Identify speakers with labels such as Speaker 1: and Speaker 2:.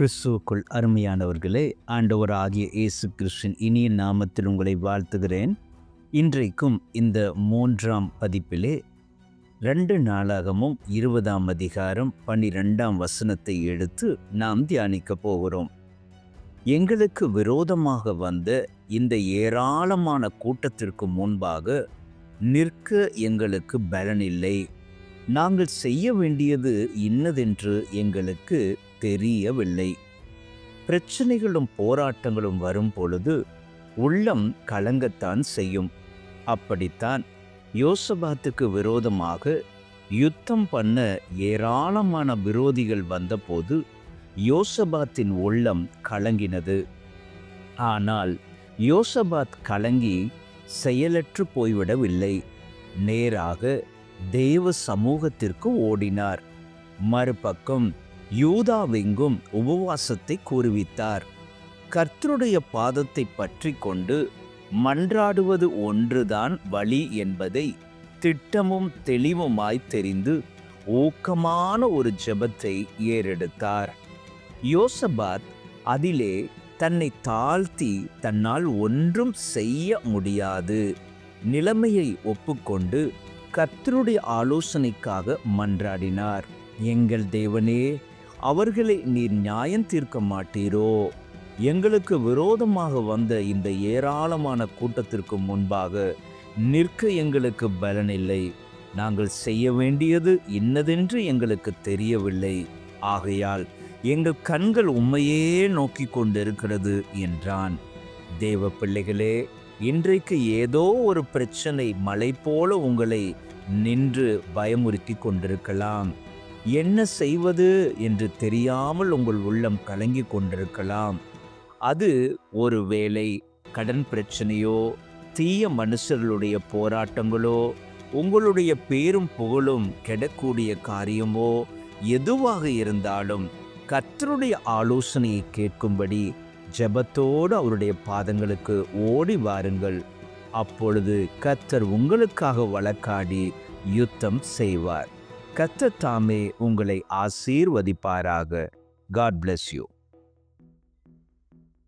Speaker 1: கிறிஸ்துவுக்குள் அருமையானவர்களே ஆண்டவர் ஆகிய இயேசு கிறிஸ்டின் இனிய நாமத்தில் உங்களை வாழ்த்துகிறேன். இன்றைக்கும் இந்த மூன்றாம் பதிப்பிலே ரெண்டு நாளாகமும் இருபதாம் அதிகாரம் பன்னிரெண்டாம் வசனத்தை எடுத்து நாம் தியானிக்க போகிறோம். எங்களுக்கு விரோதமாக வந்த இந்த ஏராளமான கூட்டத்திற்கு முன்பாக நிற்க எங்களுக்கு பலனில்லை நாங்கள் செய்ய வேண்டியது இன்னதென்று எங்களுக்கு தெரியவில்லை. பிரச்சனைகளும் போராட்டங்களும் வரும் பொழுது உள்ளம் கலங்கத்தான் செய்யும். அப்படித்தான் யோசபாத்துக்கு விரோதமாக யுத்தம் பண்ண ஏராளமான விரோதிகள் வந்தபோது யோசபாத்தின் உள்ளம் கலங்கினது. ஆனால் யோசபாத் கலங்கி செயலற்று போய்விடவில்லை. நேராக தேவ சமூகத்திற்கு ஓடினார். மறுபக்கம் யூதாவெங்கும் உபவாசத்தை கூறுவித்தார். கர்த்தருடைய பாதத்தை பற்றி கொண்டு மன்றாடுவது ஒன்றுதான் வழி என்பதை திட்டமும் தெளிவுமாய் தெரிந்து ஊக்கமான ஒரு ஜெபத்தை ஏறெடுத்தார். யோசபாத் அதிலே தன்னை தாழ்த்தி தன்னால் ஒன்றும் செய்ய முடியாது நிலைமையை ஒப்புக்கொண்டு கர்த்தருடைய ஆலோசனைக்காக மன்றாடினார். எங்கள் தேவனே அவர்களை நீர் நியாயம் தீர்க்க மாட்டீரோ? எங்களுக்கு விரோதமாக வந்த இந்த ஏராளமான கூட்டத்திற்கு முன்பாக நிற்க எங்களுக்கு பலனில்லை. நாங்கள் செய்ய வேண்டியது இன்னதென்று எங்களுக்கு தெரியவில்லை. ஆகையால் எங்கள் கண்கள் உண்மையே நோக்கி கொண்டிருக்கிறது என்றான். தேவ பிள்ளைகளே இன்றைக்கு ஏதோ ஒரு பிரச்சனை மலை போல உங்களை நின்று பயமுறுத்தி கொண்டிருக்கலாம். என்ன செய்வது என்று தெரியாமல் உங்கள் உள்ளம் கலங்கி கொண்டிருக்கலாம். அது ஒரு வேளை கடன் பிரச்சனையோ தீய மனுஷர்களுடைய போராட்டங்களோ உங்களுடைய பேரும் புகழும் கெடக்கூடிய காரியமோ எதுவாக இருந்தாலும் கத்தருடைய ஆலோசனையை கேட்கும்படி ஜெபத்தோடு அவருடைய பாதங்களுக்கு ஓடி வாருங்கள். அப்பொழுது கர்த்தர் உங்களுக்காக வழக்காடி யுத்தம் செய்வார். கர்த்தர் தாமே உங்களை ஆசீர்வதிப்பாராக. God bless you